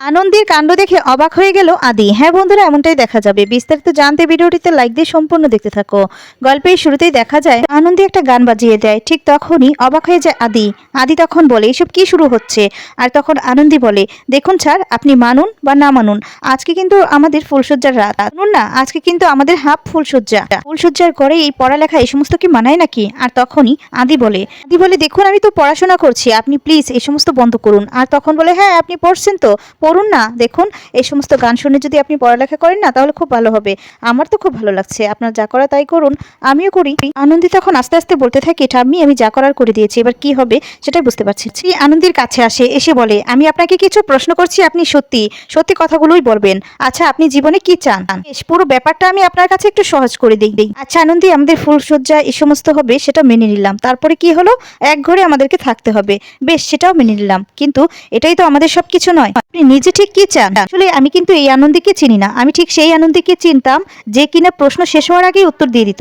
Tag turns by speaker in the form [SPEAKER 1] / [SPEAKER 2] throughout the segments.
[SPEAKER 1] আনন্দের কাণ্ড দেখে অবাক হয়ে গেল আদি। হ্যাঁ বন্ধুরা, এমনটাই দেখা যাবে। বিস্তারিত জানতে ভিডিওটিতে লাইক দিয়ে সম্পূর্ণ দেখতে থাকো। গল্পের শুরুতেই দেখা যায়, আনন্দী একটা গান বাজিয়ে দেয়। ঠিক তখনই অবাক হয়ে যায় আদি। আদি তখন বলে, এসব কি শুরু হচ্ছে? আর তখন আনন্দী বলে, দেখুন স্যার, আপনি মানুন বা না মানুন, আজকে কিন্তু আমাদের ফুলসজ্জার রাত। শুনুন না, আজকে কিন্তু আমাদের হাফ ফুলসজ্জা ফুলসজ্জার করে এই পড়ালেখা এই সমস্ত কি মানায় নাকি? আর তখনই আদি বলে আদি বলে, দেখুন, আমি তো পড়াশোনা করছি। আপনি প্লিজ এই সমস্ত বন্ধ করুন। আর তখন বলে হ্যাঁ আপনি পড়ছেন তো? পড়ুন না, দেখুন, এই সমস্ত গান শুনে যদি আপনি পড়ালেখা করেন না, তাহলে খুব ভালো হবে। আমার তো খুব ভালো লাগছে। আপনার যা করা তাই করুন, আমিও করি। আনন্দি তখন আস্তে আস্তে বলতে থাকে ঠাম্মি আমি যা করার করে দিয়েছি, এবার কি হবে সেটাই বুঝতে পারছি। শ্রী আনন্দির কাছে আসে, এসে বলে, আমি আপনাকে কিছু প্রশ্ন করছি, আপনি সত্যি সত্যি কথাগুলোই বলবেন। আচ্ছা আপনি জীবনে কি চান? পুরো ব্যাপারটা আমি আপনার কাছে একটু সহজ করে দিই। দিই আচ্ছা আনন্দি, আমাদের ফুলসজ্জা এই সমস্ত হবে, সেটা মেনে নিলাম। তারপরে কি হলো? এক ঘরে আমাদেরকে থাকতে হবে। বেশ, সেটাও মেনে নিলাম। কিন্তু এটাই তো আমাদের সব কিছু নয়। আপনি নিজে ঠিক কি চান? আসলে আমি কিন্তু এই আনন্দীকে চিনি না। আমি ঠিক সেই আনন্দীকে চিনতাম যে কিনা প্রশ্ন শেষ হওয়ার আগেই উত্তর দিয়ে দিত।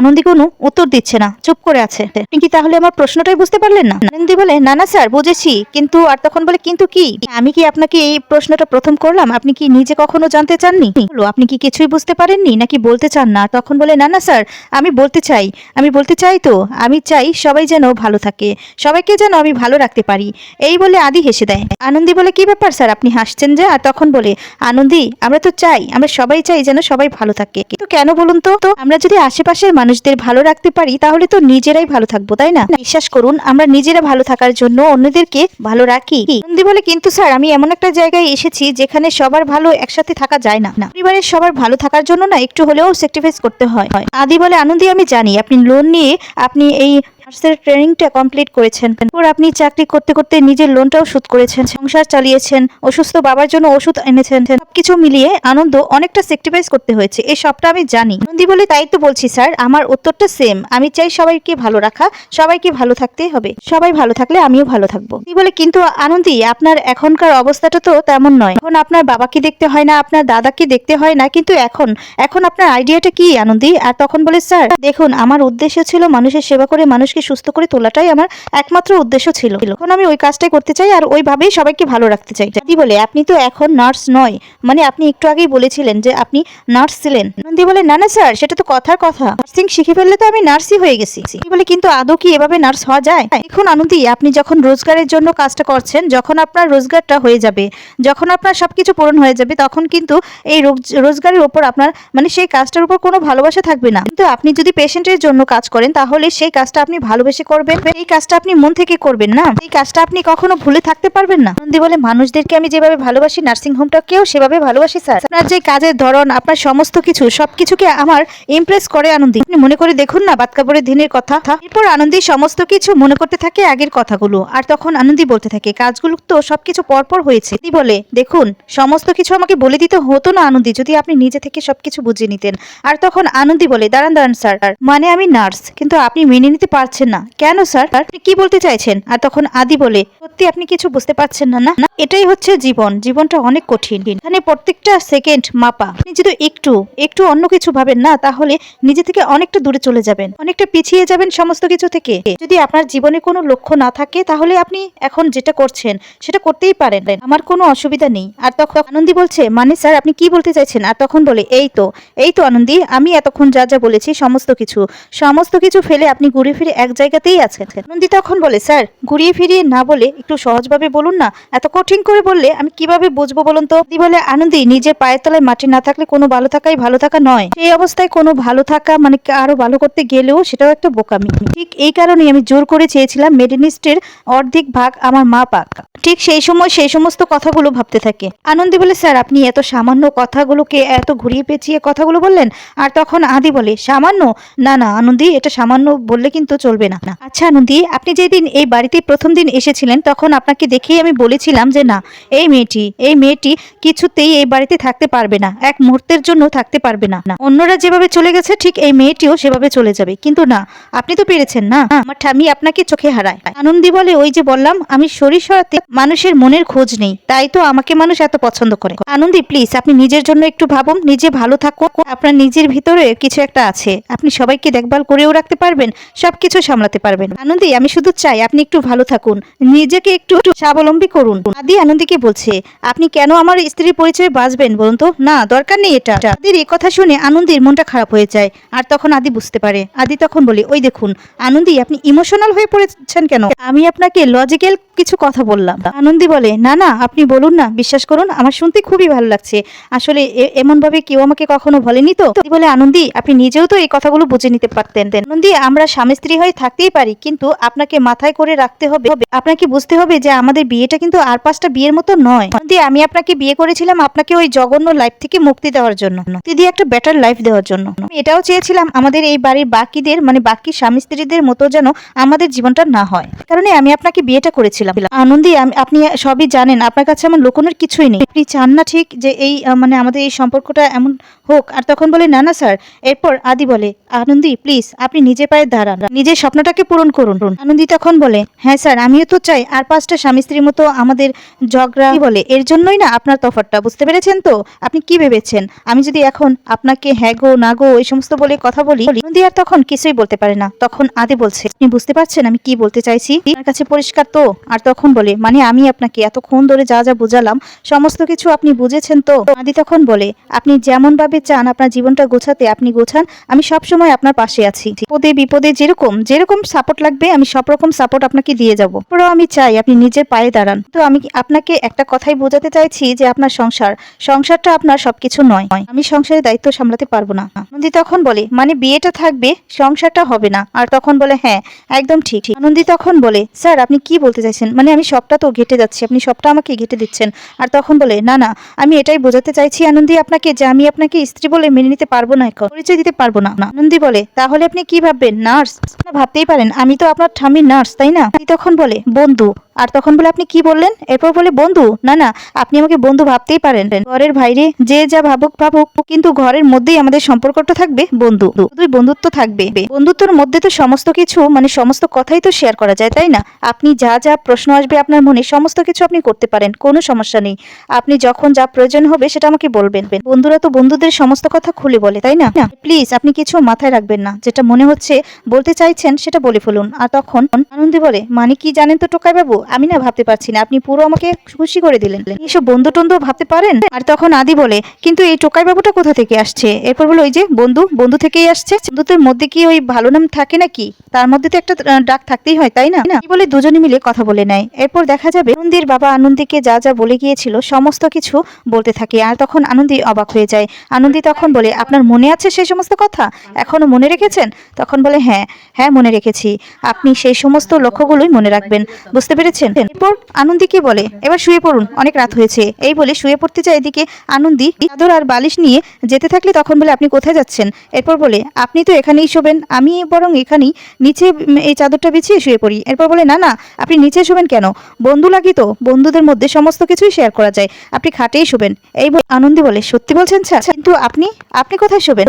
[SPEAKER 1] আনন্দী কোনো উত্তর দিচ্ছে না। চুপ করে আছে। কি তাহলে আমার প্রশ্নটাই বুঝতে পারলেন না? আনন্দী বলে, না না, স্যার, বুঝেছি। কিন্তু আর তখন বলে, কিন্তু কি? আমি কি আপনাকে এই প্রশ্নটা প্রথম করলাম? আপনি কি নিজে কখনো জানতে চাননি? আপনি কি কিছুই বুঝতে পারেননি নাকি বলতে চান না? তখন বলে, না না, স্যার, আমি বলতে চাই। আমি বলতে চাই তো। আমি চাই সবাই যেন ভালো থাকে। সবাইকে যেন আমি ভালো রাখতে পারি। এই বলে আদি হেসে দেয়। আনন্দী বলে, কি ব্যাপার, স্যার? আপনি হাসছেন যে, আর তখন বলে, আনন্দী, আমরা তো চাই, আমরা সবাই চাই যেন সবাই ভালো থাকে। কিন্তু কেন বলুন তো? তো আমরা যদি আশেপাশের মানুষদের ভালো রাখতে পারি, তাহলে তো নিজেরাই ভালো থাকব, তাই না? বিশ্বাস করুন, আমরা নিজেরা ভালো থাকার জন্য অন্যদেরকে ভালো রাখি। আনন্দী বলে, কিন্তু স্যার, আমি এমন একটা জায়গায় এসেছি যেখানে সবার ভালো একসাথে থাকা যায় না। পরিবারের সবার ভালো থাকার জন্য না, একটু হলেও স্যাক্রিফাইস করতে হয়। আদি বলে, আনন্দী, আমি জানি, আপনি লোন নিয়ে, আপনি এই নার্সের ট্রেনিংটা কমপ্লিট করেছেন। তারপর আপনি চাকরি করতে করতে নিজের লোনটাও শোধ করেছেন, সংসার চালিয়েছেন, অসুস্থ বাবার জন্য ওষুধ এনেছেন, সবকিছু মিলিয়ে আনন্দ অনেকটা স্যাক্রিফাইস করতে হয়েছে, এই সবটা আমি জানি। আনন্দি বলে তাই তো বলছি, স্যার, আমার উত্তরটা সেম আমি চাই সবাইকে ভালো রাখা, সবাইকে ভালো থাকতে হবে। সবাই ভালো থাকলে আমিও ভালো থাকব। বলে, কিন্তু আনন্দি, আপনার এখনকার অবস্থাটা তো তেমন নয়। এখন আপনার বাবাকে দেখতে হয় না, আপনার দাদাকে দেখতে হয় না, কিন্তু এখন এখন আপনার আইডিয়াটা কি, আনন্দি? আর তখন বলে, স্যার, দেখুন, আমার উদ্দেশ্য ছিল মানুষের সেবা করে মানুষকে সুস্থ করে তোলাটাই আমার একমাত্র উদ্দেশ্য ছিল। এখন আমি ওই কাজটাই করতে চাই আর ওইভাবেই সবাইকে ভালো রাখতে চাই। কি বলে, আপনি তো এখন নার্স নয়। মানে আপনি একটু আগেই বলেছিলেন যে আপনি নার্স ছিলেন। নন্দী বলে, না না, স্যার, সেটা তো কথার কথা। নার্সিং শিখে ফেললে তো আমি নার্সই হয়ে গেছি। বলে, কিন্তু আদৌ কি এভাবে নার্স হওয়া যায়? দেখুন আনন্দি, আপনি যখন রোজগারের জন্য কাজটা করছেন, যখন আপনার রোজগারটা হয়ে যাবে, যখন আপনার সবকিছু পূরণ হয়ে যাবে, তখন কিন্তু এই রোজ- রোজগারের উপর আপনার মানে সেই কাজটার উপর কোনো ভালোবাসা থাকবে না। কিন্তু আপনি যদি পেশেন্টের জন্য কাজ করেন, তাহলে সেই কাজটা আপনি ভালোবেসে করবেন? এই কাজটা আপনি মন থেকে করবেন না? এই কাজটা আপনি কখনো ভুলে থাকতে পারবেন না? নন্দী বলে, মানুষদেরকে আমি যেভাবে ভালোবাসি নার্সিং হোমটাকেও সেভাবে ভালোবাসি স্যার আপনার যে কাজের ধরন, আপনার সমস্ত কিছু, সবকিছুকে আমার ইমপ্রেস করে আনন্দী। আপনি মনে করে দেখুন না, বাদ কাপড়ের দিনের কথা। এরপর আনন্দী সমস্ত কিছু মনে করতে থাকে আগের কথাগুলো। আর তখন আনন্দী বলতে থাকে, কাজগুলো তো সবকিছু পরপর হয়েছে। বলে, দেখুন, সমস্ত কিছু আমাকে বলে দিতে হতো না আনন্দী, যদি আপনি নিজে থেকে সবকিছু বুঝিয়ে নিতেন। আর তখন আনন্দী বলে, দাঁড়ান দাঁড়ান স্যার মানে আমি নার্স কিন্তু আপনি মেনে নিতে পারছেন না। কেন স্যার? আপনি কি বলতে চাইছেন? আর তখন আদি বলে সত্যি আপনি কিছু বুঝতে পারছেন না না, এটাই হচ্ছে জীবন। জীবনটা অনেক কঠিন। এখানে প্রত্যেকটা সেকেন্ড মাপা। আপনি যদি একটু একটু অন্য কিছু ভাবেন না তাহলে নিজে থেকে অনেকটা দূরে চলে যাবেন। অনেকটা পিছিয়ে যাবেন সমস্ত কিছু থেকে। যদি আপনার জীবনে কোনো লক্ষ্য না থাকে তাহলে আপনি এখন যেটা করছেন সেটা করতেই পারেন। আমার কোনো অসুবিধা নেই। আর তখন আনন্দী বলছে মানে স্যার আপনি কি বলতে চাইছেন? আর তখন বলে এই তো এই তো আনন্দী আমি এতক্ষণ যা যা বলেছি সমস্ত কিছু। সমস্ত কিছু ফেলে আপনি ঘুরে ফিরে এক জায়গাতেই আছেন। আনন্দী তখন বলে, স্যার, ঘুরিয়ে ফিরিয়ে না বলে একটু সহজভাবে বলুন না? এত কঠিন করে বললে আমি কীভাবে বুঝব বলুন তো? আনন্দী বলে, আনন্দী, নিজের পায়ের তলায় মাটি না থাকলে কোনো ভালো থাকাই ভালো থাকা নয়। এই অবস্থায় কোনো ভালো থাকা মানে আরও ভালো করতে গেলেও সেটাও একটা বোকামি। ঠিক এই কারণেই আমি জোর করে চেয়েছিলাম মেডিনিস্টের অর্ধেক ভাগ আমার মা পাক। ঠিক সেই সময় সেই সমস্ত কথাগুলো ভাবতে থাকে। আনন্দী বলে, স্যার, আপনি এত সামান্য কথাগুলোকে এত ঘুরিয়ে পেঁচিয়ে কথাগুলো বললেন? আর তখন আদি বলে, সামান্য? না না, আনন্দী, এটা সামান্য বললে কিন্তু চলবে না। আচ্ছা আনন্দী আপনি যেদিন এই বাড়িতে প্রথম দিন এসেছিলেন, তখন আপনাকে দেখেই আমি বলেছিলাম যে না, এই মেয়েটি এই মেয়েটি কিছুতেই এই বাড়িতে থাকতে পারবে না, এক মুহূর্তের জন্য থাকতে পারবে না। অন্যরা যেভাবে চলে গেছে, ঠিক এই মেয়েটিও সেভাবে চলে যাবে। কিন্তু না, আপনি তো পেরেছেন না। আমার ঠামি আপনাকে চোখে হারায়। আনন্দি বলে, ওই যে বললাম, আমি শরীর সরাতে মানুষের মনের খোঁজ নেই, তাই তো আমাকে মানুষ এত পছন্দ করে। আনন্দি প্লিজ আপনি নিজের জন্য একটু ভাবুন, নিজে ভালো থাকুন। আপনার নিজের ভিতরে কিছু একটা আছে। আপনি সবাইকে দেখভাল করেও রাখতে পারবেন, সবকিছু সামলাতে পারবেন। আনন্দি, আমি শুধু চাই আপনি একটু ভালো থাকুন। নিজেকে একটু স্বাবলম্বী করুন। আদি আনন্দীকে বলছে, আপনি কেন আমার স্ত্রীর পরিচয়ে বাঁচবেন বলুন তো? না, দরকার নেই এটা। আদির এই কথা শুনে আনন্দির মনটা খারাপ হয়ে যায়। আর তখন আদি বুঝতে পারে। আদি তখন বলে, ওই দেখুন, আনন্দি, আপনি ইমোশনাল হয়ে পড়েছেন কেন? আমি আপনাকে লজিক্যাল কিছু কথা বললাম। আনন্দি বলে, না না, আপনি বলুন না, বিশ্বাস করুন, আমার শুনতে খুবই ভালো লাগছে। আসলে এমনভাবে কেউ আমাকে কখনো বলেনি তো? বলে, আনন্দি, আপনি নিজেও তো এই কথাগুলো বুঝে নিতে পারতেন। আনন্দি, আমরা স্বামী স্ত্রী হয়ে থাকতেই পারি, কিন্তু আপনাকে মাথায় করে রাখতে হবে আপনাকে বুঝতে হবে যে আমাদের বিয়েটা কিন্তু আর পাঁচটা বিয়ের মতো নয়। আনন্দি আমি আপনাকে বিয়ে করেছিলাম, আপনাকে ওই জঘন্য লাইফ থেকে মুক্তি দেওয়ার জন্য দিয়ে একটা বেটার লাইফ দেওয়ার জন্য। এটাও চেয়েছিলাম, আমাদের এই বাড়ির বাকিদের মানে বাকি স্বামী স্ত্রীদের মতো যেন আমাদের জীবনটা না হয়। কারণে আমি আপনাকে বিয়েটা করেছিলাম। আনন্দি আপনি সবই জানেন, আপনার কাছে আমার লুকোনোর কিছুই নেই। আপনি চান না ঠিক যে এই মানে আমাদের এই সম্পর্কটা এমন হোক। আর তখন বলে, না না স্যার এরপর আদি বলে, আনন্দি প্লিজ আপনি নিজে পায়ে দাঁড়ান। নিজের স্বপ্নটাকে পূরণ করুন। আনন্দি তখন বলে হ্যাঁ স্যার, আমিও তো চাই। আর পাঁচটা স্বামী স্ত্রীর মতো আমাদের ঝগড়া বলে? এর জন্যই না আপনার তফাৎটা, বুঝতে পেরেছেন তো? আপনি কি ভেবেছেন? আমি যদি এখন আপনাকে হ্যাঁ গো, না গো, এই সমস্ত বলে কথা বলি আনন্দি আর তখন কিছুই বলতে পারে না। তখন আদি বলছে, আপনি বুঝতে পারছেন আমি কি বলতে চাইছি? আপনার কাছে পরিষ্কার তো? আর তখন বলে মানে আমি আপনাকে এতক্ষণ ধরে যা যা বোঝালাম, সমস্ত কিছু আপনি বুঝেছেন তো? আদি তখন বলে, আপনি যেমন ভাবে চান, আপনার জীবনটা গোছাতে আপনি গোছান, আমি সব সময় আপনার পাশে আছি। বিপদে বিপদে যেরকম যেরকম সাপোর্ট লাগবে, আমি সব রকম সাপোর্ট আপনাকে দিয়ে যাব। পুরো আমি চাই আপনি নিজের পায়ে দাঁড়ান। তো আমি আপনাকে একটা কথাই বোঝাতে চাইছি যে আপনার সংসার, সংসারটা আপনার সবকিছু নয়। আমি সংসারের দায়িত্ব সামলাতে পারব না। আনন্দি তখন বলে মানে বিয়েটা থাকবে, সংসারটা হবে না। আর তখন বলে হ্যাঁ একদম ঠিক ঠিক। আনন্দি তখন বলে, স্যার, আপনি কি বলতে চাইছেন? মানে আমি সবটা তো ঘেটে যাচ্ছি, আপনি সবটা আমাকে ঘেটে দিচ্ছেন। আর তখন বলে, না না, আমি এটাই বোঝাতে চাইছি আনন্দি আপনাকে যে আমি আপনাকে স্ত্রী বলে মেনে নিতে পারব না এখন, পরিচয় দিতে পারব না। না। আনন্দি বলে, তাহলে আপনি কি ভাববেন, নার্স ভাবতেই পারেন আমি তো আপনার ঠামির নার্স তাই না? তখন বলে বন্ধু আর তখন বলে আপনি কি বললেন? এরপর বলে বন্ধু না না আপনি আমাকে বন্ধু ভাবতেই পারেন ঘরের বাইরে যে যা ভাবুক ভাবুক কিন্তু ঘরের মধ্যেই আমাদের সম্পর্কটা থাকবে বন্ধু। শুধুই বন্ধুত্ব থাকবে। বন্ধুত্বর মধ্যে তো সমস্ত কিছু মানে সমস্ত কথাই তো শেয়ার করা যায় তাই না? আপনি যা যা প্রশ্ন আসবে আপনার মনে সমস্ত কিছু আপনি করতে পারেন কোনো সমস্যা নেই। আপনি যখন যা প্রয়োজন হবে সেটা আমাকে বলবেন। বন্ধুরা তো বন্ধুদের সমস্ত কথা খুলে বলে তাই না? প্লিজ আপনি কিছু মাথায় রাখবেন না। যেটা মনে হচ্ছে বলতে চাইছেন সেটা বলে ফেলুন। আর তখন আনন্দি বলে মানে কি জানেন তো টোকাই বাবু আমি না ভাবতে পারছি না। আপনি পুরো আমাকে খুশি করে দিলেন। এইসব বন্ধু টন্ধু ভাবতে পারেন? আর তখন আদি বলে, কিন্তু এই টোকাই বাবুটা কোথা থেকে আসছে? এরপর বলে, ওই যে, বন্ধু বন্ধু থেকেই আসছে। বন্ধুত্বের মধ্যে কি ওই ভালো নাম থাকে নাকি? তার মধ্যে তো একটা ডাক থাকতেই হয়, তাই না? বলে, দুজনে মিলে কথা বলে নেয়। এরপর দেখা যাবে, আনন্দির বাবা আনন্দীকে যা যা বলে গিয়েছিল, সমস্ত কিছু বলতে থাকে। আর তখন আনন্দী অবাক হয়ে যায়। আনন্দী তখন বলে, আপনার মনে আছে সেই সমস্ত কথা? এখনও মনে রেখেছেন? তখন বলে হ্যাঁ হ্যাঁ মনে রেখেছি। আপনি সেই সমস্ত লক্ষ্যগুলোই মনে রাখবেন। বুঝতে পেরেছেন? এরপর আনন্দী কি বলে, এবার শুয়ে পড়ুন, অনেক রাত হয়েছে। এই বলে শুয়ে পড়তে যায় এদিকে আনন্দী। চাদর আর বালিশ নিয়ে যেতে থাকলে তখন বলে, আপনি কোথায় যাচ্ছেন? এরপর বলে, আপনি তো এখানেই শোবেন, আমি বরং এখানেই নিচে এই চাদরটা বিছিয়ে শুয়ে পড়ি। এরপর বলে, না না, আপনি নিচে শোবেন কেন? বন্ধু লাগি তো, বন্ধুদের মধ্যে সমস্ত কিছুই শেয়ার করা যায়। আপনি খাটেই শোবেন। এই আনন্দী বলে, সত্যি বলছেন, স্যার? কিন্তু আপনি আপনি কোথায় শোবেন?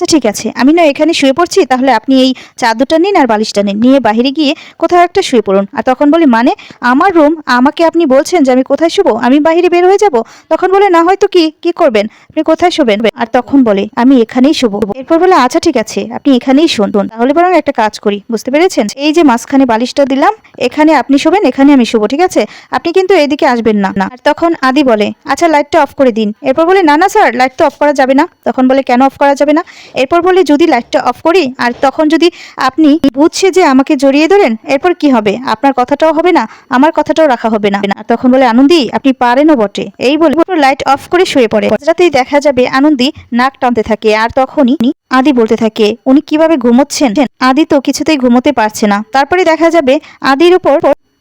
[SPEAKER 1] আচ্ছা ঠিক আছে। আমি না এখানে শুয়ে পড়ছি, তাহলে আপনি এই চাদরটা নিন আর বালিশটা নিন। নিয়ে বাইরে গিয়ে কোথাও একটা শুয়ে পড়ুন। আর তখন বলি মানে আমার রুম আমাকে আপনি বলছেন যে আমি কোথায় শুবো? আমি বাইরে বের হয়ে যাব? তখন বলে, না, হয়তো কি কি করবেন? আপনি কোথায় শোবেন? আর তখন বলে, আমি এখানেই শুবো। এরপর বলে আচ্ছা ঠিক আছে, আপনি এখানেই শুনুন তাহলে বরং একটা কাজ করি, বুঝতে পেরেছেন? এই যে মাঝখানে বালিশটা দিলাম, এখানে আপনি শোবেন, এখানে আমি শুবো, ঠিক আছে? আপনি কিন্তু এদিকে আসবেন না না। আর তখন আদি বলে আচ্ছা লাইটটা অফ করে দিন। এরপর বলে, না না, স্যার, লাইট তো অফ করা যাবে না। তখন বলে, কেন অফ করা যাবে না? এরপর বলে, যদি লাইটটা অফ করি, আর তখন যদি আপনি বুঝছে যে আমাকে জড়িয়ে ধরেন, এরপর কি হবে? আপনার কথাটাও হবে না, আমার কথাটাও রাখা হবে না। তখন বলে, আনন্দি, আপনি পারেনও বটে। এই বলে লাইট অফ করে শুয়ে পড়ে। রাতেই দেখা যাবে আনন্দি নাক টানতে থাকে, আর তখনই আদি বলতে থাকে, উনি কীভাবে ঘুমোচ্ছেন? আদি তো কিছুতেই ঘুমোতে পারছে না। তারপরে দেখা যাবে আদির উপর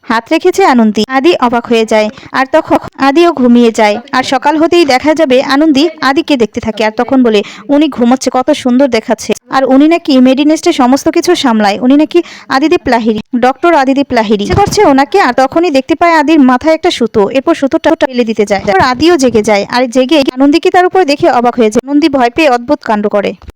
[SPEAKER 1] হাত রেখেছে আনন্দি। আদি অবাক হয়ে যায়, আর তখন আদিও ঘুমিয়ে যায়। আর সকাল হতেই দেখা যাবে আনন্দি আদিকে দেখতে থাকে, আর তখন বলে, উনি ঘুমোচ্ছে, কত সুন্দর দেখাচ্ছে। আর উনি নাকি মেডিনেস্টে সমস্ত কিছু সামলায়, উনি নাকি আদিদীপ লাহিরি ডক্টর আদিদীপ লাহিরি করছে ওনাকে, আর তখনই দেখতে পায় আদির মাথায় একটা সুতো, এরপর সুতোটা ফেলে দিতে যায়। আদিও জেগে যায়, আর জেগে আনন্দিকে তার উপর দেখে অবাক হয়ে যায়। আনন্দি ভয় পেয়ে অদ্ভুত কাণ্ড করে।